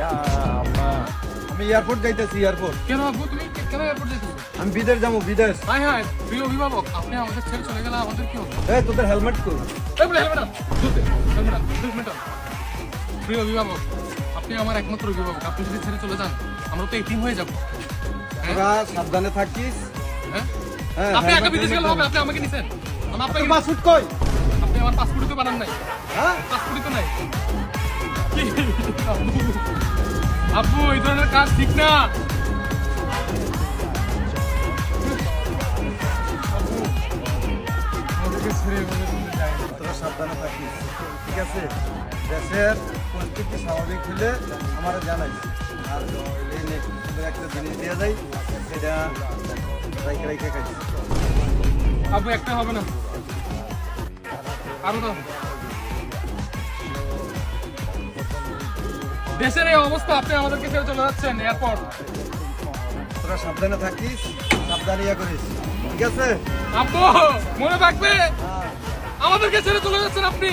ইয়া আমি এয়ারপোর্ট যাইতেছি এয়ারপোর্ট কেন আব্বু তুমি কেন এয়ারপোর্ট যেতেছো আমি বিদেশ যাব বিদেশ হাই হাই প্রিয় অভিভাবক আপনি আমাদের ছেড়ে চলে গেলে আমাদের কি হবে এই তোদের হেলমেট বলে হেলমেট হেলমেট প্রিয় অভিভাবক আপনি আমার একমাত্র অভিভাবক আপনি যদি ছেড়ে চলে যান আমরা তো এতিম হয়ে যাব হ্যাঁ? তোরা সাবধানে থাকিস হ্যাঁ? হ্যাঁ আপনি বিদেশ গেলে হবে আপনি আমাকে নিছেন আমি আপনাকে পাসপোর্ট কই আপনি আমার পাসপোর্টই তো বানান নাই হ্যাঁ পাসপোর্টই তো নাই আব্বু এই ধরনের কাজ ঠিক না। যায় সাবধানে থাকিস ঠিক আছে? দেশের পরিস্থিতি স্বাভাবিক হলে আমার জানাই আর একটা জিনিস সেটা রাইখে খাইছি আব্বু একটা হবে না। আরও দাও। দেশের এই অবস্থা আপনি আমাদেরকে ছেড়ে চলে যাচ্ছেন এয়ারপোর্ট। তোরা সাবধানে থাকিস সাবধানে ইয়া করিস। ঠিক আছে? আব্বু মনে থাকবে? আমাদেরকে ছেড়ে চলে যাচ্ছেন আপনি।